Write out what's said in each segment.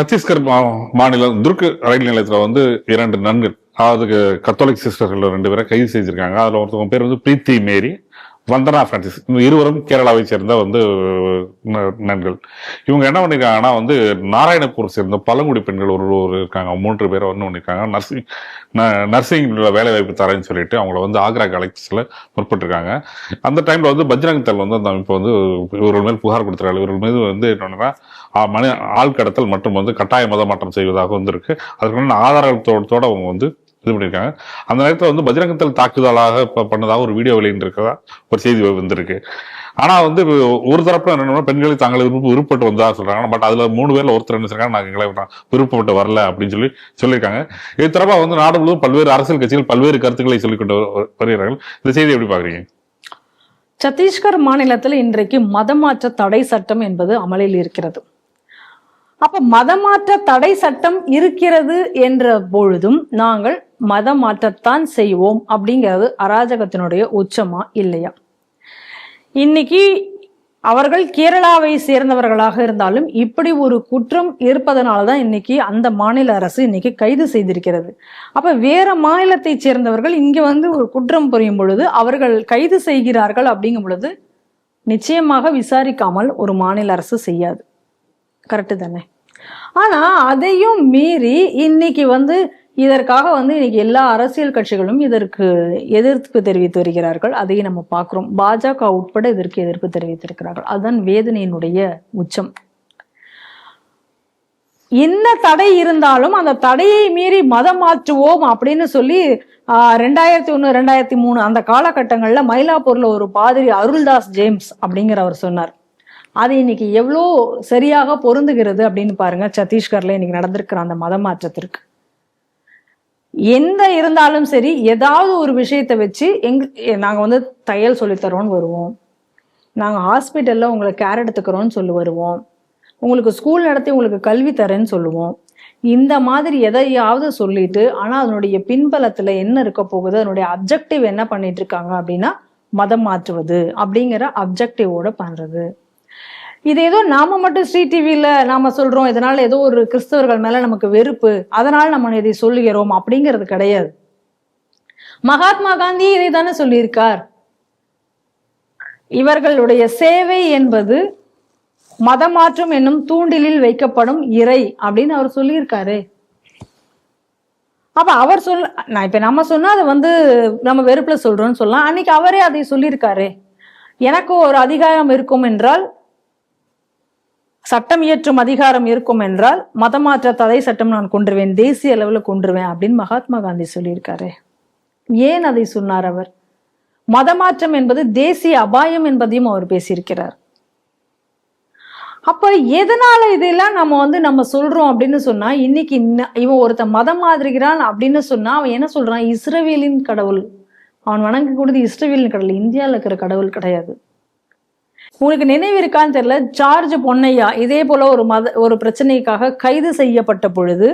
சத்தீஸ்கர் மா- மாநிலம் துர்க் ரயில் நிலையத்தில் வந்து இரண்டு நன்கள் அதாவது கத்தோலிக் சிஸ்டர்கள் ரெண்டு பேரை கைது செஞ்சிருக்காங்க. அதில் ஒருத்தவங்க பேர் வந்து பிரீத்தி மேரி வந்தனா பிரான்சிஸ் இந்த இருவரும் கேரளாவை சேர்ந்த வந்து ந- நன்கள் இவங்க என்ன பண்ணிருக்காங்கன்னா வந்து நாராயணப்பூர் சேர்ந்த பழங்குடி பெண்கள் ஒரு ஒரு இருக்காங்க. மூன்று பேரை வந்து பண்ணிருக்காங்க. நர்சிங் நர்சிங் வேலை வாய்ப்பு தரேன்னு சொல்லிட்டு அவங்கள வந்து ஆக்ரா கலெக்டர்ஸில் முற்பட்டிருக்காங்க. அந்த டைமில் வந்து பஜ்ரங் தல் வந்து அந்த அமைப்பு வந்து இவர்கள் மேல் புகார் கொடுத்துருக்காங்க இவர்கள் மீது வந்து என்னென்னா ஆ, ஆள் கடத்தல் மற்றும் வந்து கட்டாய மத மாற்றம் செய்வதாக வந்து இருக்கு அதுக்கு ஆதாரத்தோட அவங்க வந்து இது பண்ணியிருக்காங்க அந்த நேரத்தில் வந்து பஜ்ரங்கத்தில் தாக்குதலாக இப்போ பண்ணதாக ஒரு வீடியோ வெளியிட்டிருக்கதா ஒரு செய்தி வந்திருக்கு. ஆனால் வந்து ஒரு தரப்பில் என்னன்னா பெண்களை தாங்கள் விருப்ப விருப்பப்பட்டு வந்ததாக சொல்கிறாங்க பட் அதில் மூணு பேரில் ஒருத்தர் என்ன சொல்றாங்க நாங்கள் எங்களை விருப்பப்பட்டு வரல அப்படின்னு சொல்லி சொல்லியிருக்காங்க. இது தரப்பாக வந்து நாடு முழுவதும் பல்வேறு அரசியல் கட்சிகள் பல்வேறு கருத்துக்களை சொல்லிக்கொண்டு வருகிறார்கள். இந்த செய்தி எப்படி பாக்குறீங்க சத்தீஸ்கர் மாநிலத்தில் இன்றைக்கு மதமாற்ற தடை சட்டம் என்பது அமலில் இருக்கிறது. அப்ப மதமாற்ற தடை சட்டம் இருக்கிறது என்ற பொழுதும் நாங்கள் மதமாற்றத்தான் செய்வோம் அப்படிங்கிறது அராஜகத்தினுடைய உச்சமா இல்லையா? இன்னைக்கு அவர்கள் கேரளாவை சேர்ந்தவர்களாக இருந்தாலும் இப்படி ஒரு குற்றம் இருப்பதனால தான் இன்னைக்கு அந்த மாநில அரசு இன்னைக்கு கைது செய்திருக்கிறது. அப்ப வேற மாநிலத்தை சேர்ந்தவர்கள் இங்க வந்து ஒரு குற்றம் புரியும் பொழுது அவர்கள் கைது செய்கிறார்கள் அப்படிங்கும் பொழுது நிச்சயமாக விசாரிக்காமல் ஒரு மாநில அரசு செய்யாது. கரெக்டு தானே? ஆனா அதையும் மீறி இன்னைக்கு வந்து இதற்காக வந்து இன்னைக்கு எல்லா அரசியல் கட்சிகளும் இதற்கு எதிர்ப்பு தெரிவித்து வருகிறார்கள். அதையும் நம்ம பார்க்குறோம். பாஜக உட்பட இதற்கு எதிர்ப்பு தெரிவித்திருக்கிறார்கள். அதுதான் வேதனையினுடைய உச்சம். என்ன தடை இருந்தாலும் அந்த தடையை மீறி மதம் மாற்றுவோம் அப்படின்னு சொல்லி ரெண்டாயிரத்தி ஒன்று ரெண்டாயிரத்தி மூணு அந்த காலகட்டங்களில் மயிலாப்பூரில் ஒரு பாதிரி அருள்தாஸ் ஜேம்ஸ் அப்படிங்கிறவர் சொன்னார். அது இன்னைக்கு எவ்வளோ சரியாக பொருந்துகிறது அப்படின்னு பாருங்க. சத்தீஸ்கர்ல இன்னைக்கு நடந்திருக்கிற அந்த மத மாற்றத்திற்கு. எந்த இருந்தாலும் சரி ஏதாவது ஒரு விஷயத்தை வச்சு எங் நாங்கள் வந்து தையல் சொல்லித்தரோன்னு வருவோம். நாங்கள் ஹாஸ்பிட்டலில் உங்களை கேர் எடுத்துக்கிறோன்னு சொல்லி வருவோம். உங்களுக்கு ஸ்கூல் நடத்தி உங்களுக்கு கல்வி தரேன்னு சொல்லுவோம். இந்த மாதிரி எதையாவது சொல்லிட்டு ஆனால் அதனுடைய பின்பலத்தில் என்ன இருக்க போகுது அதனுடைய அப்ஜெக்டிவ் என்ன பண்ணிட்டு இருக்காங்க அப்படின்னா மதம் மாற்றுவது அப்படிங்கிற அப்ஜெக்டிவோட பண்ணுறது இது ஏதோ நாம மட்டும் ஸ்ரீ டிவியில நாம சொல்றோம். இதனால ஏதோ ஒரு கிறிஸ்தவர்கள் மேல நமக்கு வெறுப்பு. அதனால நம்ம இதை சொல்லுகிறோம் அப்படிங்கிறது கிடையாது. மகாத்மா காந்தி இதை தானே சொல்லியிருக்கார். இவர்களுடைய சேவை என்பது மதமாற்றம் என்னும் தூண்டிலில் வைக்கப்படும் இறை அப்படின்னு அவர் சொல்லியிருக்காரு. அப்ப அவர் சொல் நான் இப்ப நம்ம சொன்னா அதை வந்து நம்ம வெறுப்புல சொல்றோம்னு சொல்லலாம். அன்னைக்கு அவரே அதை சொல்லியிருக்காரு. எனக்கு ஒரு அதிகாரம் இருக்கும் என்றால் சட்டம் இயற்றும் அதிகாரம் இருக்கும் என்றால் மதமாற்ற தடை சட்டம் நான் கொண்டுருவேன் தேசிய அளவில் கொண்டுருவேன் அப்படின்னு மகாத்மா காந்தி சொல்லியிருக்காரு. ஏன் அதை சொன்னார் அவர்? மதமாற்றம் என்பது தேசிய அபாயம் என்பதையும் அவர் பேசியிருக்கிறார். அப்ப எதனால இதெல்லாம் நம்ம வந்து நம்ம சொல்றோம் அப்படின்னு சொன்னா இன்னைக்கு இன்ன- இவன் ஒருத்தன் மதம் மாதிரிகிறான் அப்படின்னு சொன்னா அவன் என்ன சொல்றான்? இஸ்ரவேலின் கடவுள். அவன் வணங்கக்கூடியது இஸ்ரவேலின் கடவுள். இந்தியாவில் இருக்கிற கடவுள் கிடையாது. உங்களுக்கு நினைவு இருக்கான்னு தெரியல. ஜார்ஜ் பொன்னையா இதே போல ஒரு மத ஒரு பிரச்சனைக்காக கைது செய்யப்பட்ட பொழுது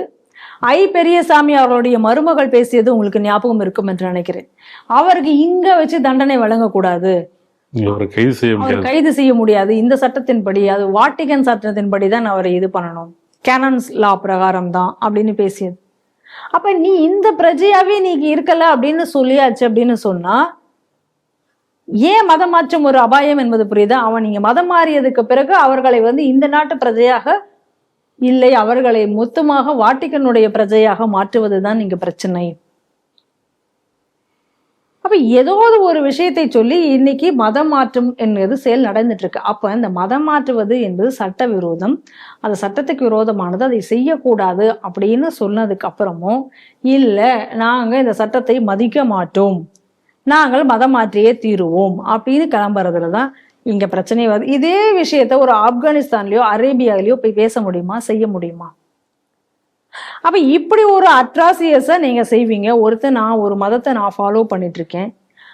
ஐ பெரியசாமி அவர்களுடைய மருமகள் பேசியது உங்களுக்கு ஞாபகம் இருக்கும் என்று நினைக்கிறேன். அவருக்கு இங்க வச்சு தண்டனை வழங்கக்கூடாது. கைது செய்ய கைது செய்ய முடியாது. இந்த சட்டத்தின்படி அது வாட்டிகன் சட்டத்தின்படி தான் அவரை இது பண்ணணும். கேனன்ஸ் லா பிரகாரம் தான் அப்படின்னு பேசியது. அப்ப நீ இந்த பிரஜையாவே நீ இருக்கல அப்படின்னு சொல்லியாச்சு அப்படின்னு சொன்னா ஏன் மதம் மாற்றம் ஒரு அபாயம் என்பது புரியுதா? அவன் நீங்க மதம் மாறியதுக்கு பிறகு அவர்களை வந்து இந்த நாட்டு பிரஜையாக இல்லை அவர்களை மொத்தமாக வாட்டிக்கனுடைய பிரஜையாக மாற்றுவதுதான் இங்க பிரச்சனை. அப்ப ஏதாவது ஒரு விஷயத்தை சொல்லி இன்னைக்கு மதம் மாற்றம் என்பது செயல் நடந்துட்டு இருக்கு அப்ப இந்த மதம் மாற்றுவது என்பது சட்ட விரோதம். அது சட்டத்துக்கு விரோதமானது அதை செய்யக்கூடாது அப்படின்னு சொன்னதுக்கு அப்புறமும் இல்ல நாங்க இந்த சட்டத்தை மதிக்க மாட்டோம். நாங்கள் மதம் மாற்றியே தீருவோம் அப்படின்னு கிளம்புறதுல தான் இங்க பிரச்சனையே வருது. இதே விஷயத்த ஒரு ஆப்கானிஸ்தான்லயோ அரேபியாவிலயோ போய் பேச முடியுமா? செய்ய முடியுமா? அப்ப இப்படி ஒரு அட்ராசியஸை நீங்க செய்வீங்க. ஒருத்தர் நான் ஒரு மதத்தை நான் ஃபாலோ பண்ணிட்டு இருக்கேன்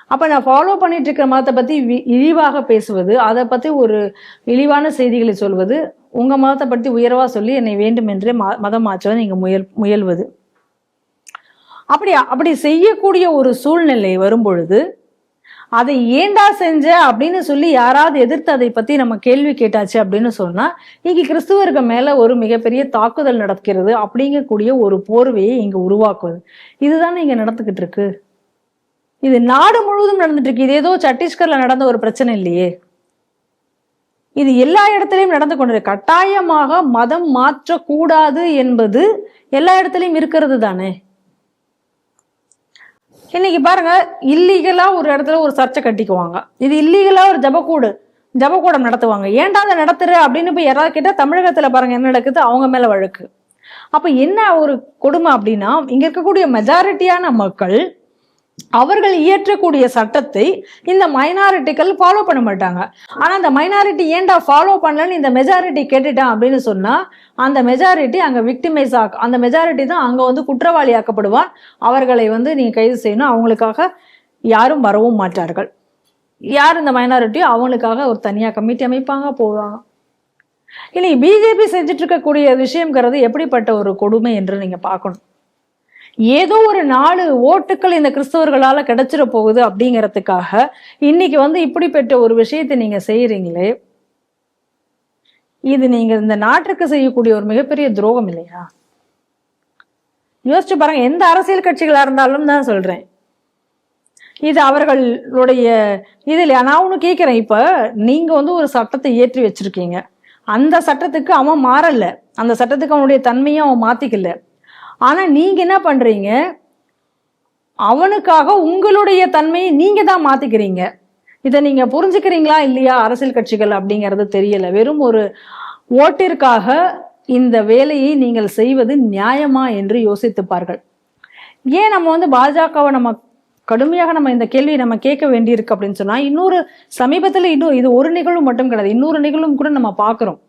அப்ப நான் ஃபாலோ பண்ணிட்டு இருக்கிற மதத்தை பத்தி வி- இழிவாக பேசுவது அதை பத்தி ஒரு இழிவான செய்திகளை சொல்வது உங்க மதத்தை பற்றி உயர்வா சொல்லி என்னை வேண்டுமென்றே ம மதம் மாற்ற நீங்க முயல் முயல்வது. அப்படி அப்படி செய்யக்கூடிய ஒரு சூழ்நிலை வரும்பொழுது அதை ஏண்டா செஞ்ச அப்படின்னு சொல்லி யாராவது எதிர்த்து அதை பத்தி நம்ம கேள்வி கேட்டாச்சு அப்படின்னு சொன்னா இங்க கிறிஸ்துவர்கள் மேல ஒரு மிகப்பெரிய தாக்குதல் நடக்கிறது அப்படிங்கக்கூடிய ஒரு போர்வையை இங்க உருவாக்குவது. இதுதானே இங்க நடந்துகிட்டு இருக்கு. இது நாடு முழுவதும் நடந்துட்டு இருக்கு. இது ஏதோ சத்தீஸ்கர்ல நடந்த ஒரு பிரச்சனை இல்லையே. இது எல்லா இடத்துலையும் நடந்து கொண்டிருக்கு கட்டாயமாக மதம் மாற்றக்கூடாது என்பது எல்லா இடத்துலையும் இருக்கிறது தானே. இன்னைக்கு பாருங்க இல்லீகலா ஒரு இடத்துல ஒரு சர்ச்சை கட்டிக்குவாங்க. இது இல்லீகலா ஒரு ஜபக்கூடு ஜபக்கூடம் நடத்துவாங்க. ஏன்டா அதை நடத்துற அப்படின்னு போய் யாராவது கேட்டா தமிழகத்துல பாருங்க என்ன நடக்குது? அவங்க மேல வழக்கு. அப்ப என்ன ஒரு கொடுமை அப்படின்னா இங்க இருக்கக்கூடிய மெஜாரிட்டியான மக்கள் அவர்கள் இயற்றக்கூடிய சட்டத்தை இந்த மைனாரிட்டிகள் ஃபாலோ பண்ண மாட்டாங்க. ஆனால் அந்த மைனாரிட்டி ஏன்டா ஃபாலோ பண்ணலன்னு இந்த மெஜாரிட்டி கேட்டுட்டான் அப்படின்னு சொன்னால் அந்த மெஜாரிட்டி அங்கே விக்டிமைஸ் ஆக அந்த மெஜாரிட்டி தான் அங்கே வந்து குற்றவாளி ஆக்கப்படுவான். அவர்களை வந்து நீங்கள் கைது செய்யணும். அவங்களுக்காக யாரும் வரவும் மாட்டார்கள். யார் இந்த மைனாரிட்டியோ அவங்களுக்காக ஒரு தனியாக கமிட்டி அமைப்பாங்க போவாங்க. இனி பிஜேபி செஞ்சுட்டு இருக்கக்கூடிய விஷயம்ங்கிறது எப்படிப்பட்ட ஒரு கொடுமை என்று நீங்கள் பார்க்கணும். ஏதோ ஒரு நாலு ஓட்டுக்கள் இந்த கிறிஸ்தவர்களால் கிடைச்சிட போகுது அப்படிங்கிறதுக்காக இன்னைக்கு வந்து இப்படிப்பட்ட ஒரு விஷயத்தை நீங்க செய்யறீங்களே இது நீங்க இந்த நாட்டுக்கு செய்யக்கூடிய ஒரு மிகப்பெரிய துரோகம் இல்லையா? யோசிச்சு பாருங்க எந்த அரசியல் கட்சிகளா இருந்தாலும் தான் சொல்றேன். இது அவர்களுடைய இதில் நான் ஒன்று கேட்குறேன் இப்போ நீங்கள் வந்து ஒரு சட்டத்தை இயற்றி வச்சிருக்கீங்க. அந்த சட்டத்துக்கு அவன் மாறல. அந்த சட்டத்துக்கு அவனுடைய தன்மையை அவன் மாத்திக்கல. ஆனால் நீங்கள் என்ன பண்ணுறீங்க அவனுக்காக உங்களுடைய தன்மையை நீங்கள் தான் மாற்றிக்கிறீங்க இதை நீங்கள் புரிஞ்சுக்கிறீங்களா இல்லையா அரசியல் கட்சிகள் அப்படிங்கிறது தெரியல. வெறும் ஒரு ஓட்டிற்காக இந்த வேலையை நீங்கள் செய்வது நியாயமா என்று யோசித்துப்பார்கள். ஏன் நம்ம வந்து பாஜகவை நம்ம கடுமையாக நம்ம இந்த கேள்வியை நம்ம கேட்க வேண்டியிருக்கு அப்படின்னு சொன்னால் இன்னொரு சமீபத்தில் இன்னும் இது ஒரு நிகழ்வு மட்டும் கிடையாது. இன்னொரு நிகழ்வும் கூட நம்ம பார்க்குறோம்.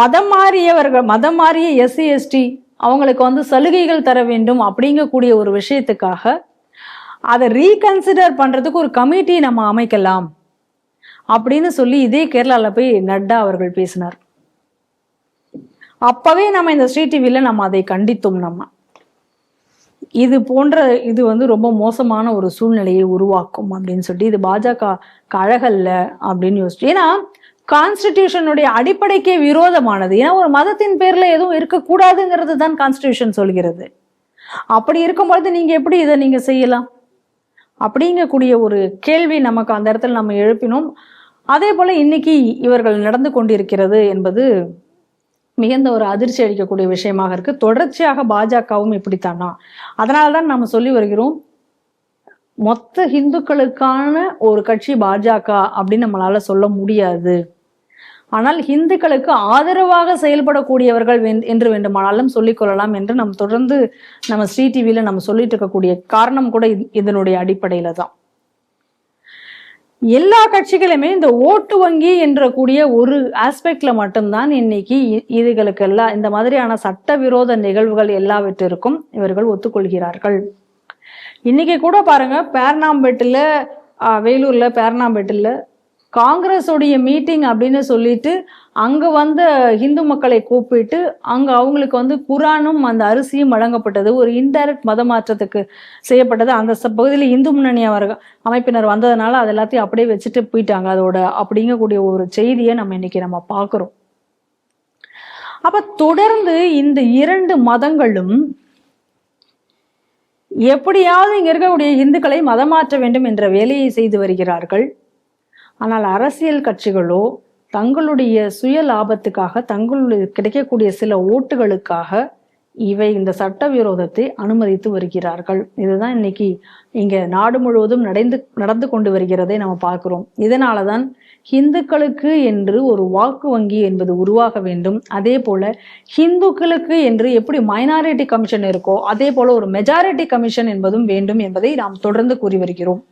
மதம் மாறியவர்கள் மதம் மாறிய எஸ்சி எஸ்டி அவங்களுக்கு வந்து சலுகைகள் தர வேண்டும் அப்படிங்கக்கூடிய ஒரு விஷயத்துக்காக அதை ரீகன்சிடர் பண்றதுக்கு ஒரு கமிட்டி நம்ம அமைக்கலாம் அப்படின்னு சொல்லி இதே கேரளால போய் நட்டா அவர்கள் பேசினார். அப்பவே நம்ம இந்த ஸ்ரீ டிவியில் நம்ம அதை கண்டித்தோம் நம்ம. இது போன்ற இது வந்து ரொம்ப மோசமான ஒரு சூழ்நிலையை உருவாக்கும் அப்படின்னு சொல்லிட்டு இது பாஜக அழகல்ல அப்படின்னு யோசிச்சு ஏன்னா கான்ஸ்டிடியூஷனுடைய அடிப்படைக்கே விரோதமானது. ஏன்னா ஒரு மதத்தின் பேரில் எதுவும் இருக்கக்கூடாதுங்கிறது தான் கான்ஸ்டிடியூஷன் சொல்கிறது. அப்படி இருக்கும்பொழுது நீங்கள் எப்படி இதை நீங்கள் செய்யலாம்? அப்படிங்கக்கூடிய ஒரு கேள்வி நமக்கு அந்த இடத்துல நம்ம எழுப்பினோம். அதே போல் இன்னைக்கு இவர்கள் நடந்து கொண்டிருக்கிறது என்பது மிகுந்த ஒரு அதிர்ச்சி அளிக்கக்கூடிய விஷயமாக இருக்கு. தொடர்ச்சியாக பாஜகவும் இப்படித்தானா? அதனால தான் நம்ம சொல்லி வருகிறோம். மொத்த இந்துக்களுக்கான ஒரு கட்சி பாஜக அப்படின்னு நம்மளால சொல்ல முடியாது. ஆனால் இந்துக்களுக்கு ஆதரவாக செயல்படக்கூடியவர்கள் என்று வேண்டுமானாலும் சொல்லிக் கொள்ளலாம் என்று நம் தொடர்ந்து நம்ம ஸ்ரீ டிவியில நம்ம சொல்லிட்டு இருக்கக்கூடிய காரணம் கூட இது- இதனுடைய அடிப்படையில தான். எல்லா கட்சிகளுமே இந்த ஓட்டு வங்கி என்ற கூடிய ஒரு ஆஸ்பெக்ட்ல மட்டும்தான் இன்னைக்கு இதுகளுக்கு எல்லாம் இந்த மாதிரியான சட்டவிரோத நிகழ்வுகள் எல்லாவற்றிற்கும் இவர்கள் ஒத்துக்கொள்கிறார்கள். இன்னைக்கு கூட பாருங்க பேர்னாம்பேட்டில் வேலூர்ல பேர்னாம்பேட்டில் காங்கிரஸோடைய மீட்டிங் அப்படின்னு சொல்லிட்டு அங்கே வந்த இந்து மக்களை கூப்பிட்டு அங்கே அவங்களுக்கு வந்து குரானும் அந்த அரிசியும் வழங்கப்பட்டது. ஒரு இன்டைரக்ட் மத மாற்றத்துக்கு செய்யப்பட்டது. அந்த பகுதியில் இந்து முன்னணி அவர்கள் அமைப்பினர் வந்ததுனால அது எல்லாத்தையும் அப்படியே வச்சுட்டு போயிட்டாங்க. அதோட அப்படிங்கக்கூடிய ஒரு செய்தியை நம்ம இன்னைக்கு நம்ம பார்க்குறோம். அப்போ தொடர்ந்து இந்த இரண்டு மதங்களும் எப்படியாவது இங்கே இருக்கக்கூடிய இந்துக்களை மதமாற்ற வேண்டும் என்ற வேலையை செய்து வருகிறார்கள். ஆனால் அரசியல் கட்சிகளோ தங்களுடைய சுய லாபத்துக்காக தங்களுடைய கிடைக்கக்கூடிய சில ஓட்டுகளுக்காக இவை இந்த சட்டவிரோதத்தை அனுமதித்து வருகிறார்கள். இதுதான் இன்னைக்கு இங்க நாடு முழுவதும் நடந்து நடந்து கொண்டு வருகிறதை நம்ம பார்க்கிறோம். இதனாலதான் ஹிந்துக்களுக்கு என்று ஒரு வாக்கு வங்கி என்பது உருவாக வேண்டும். அதே போல ஹிந்துக்களுக்கு என்று எப்படி மைனாரிட்டி கமிஷன் இருக்கோ அதே போல ஒரு மெஜாரிட்டி கமிஷன் என்பதும் வேண்டும் என்பதை நாம் தொடர்ந்து கூறி வருகிறோம்.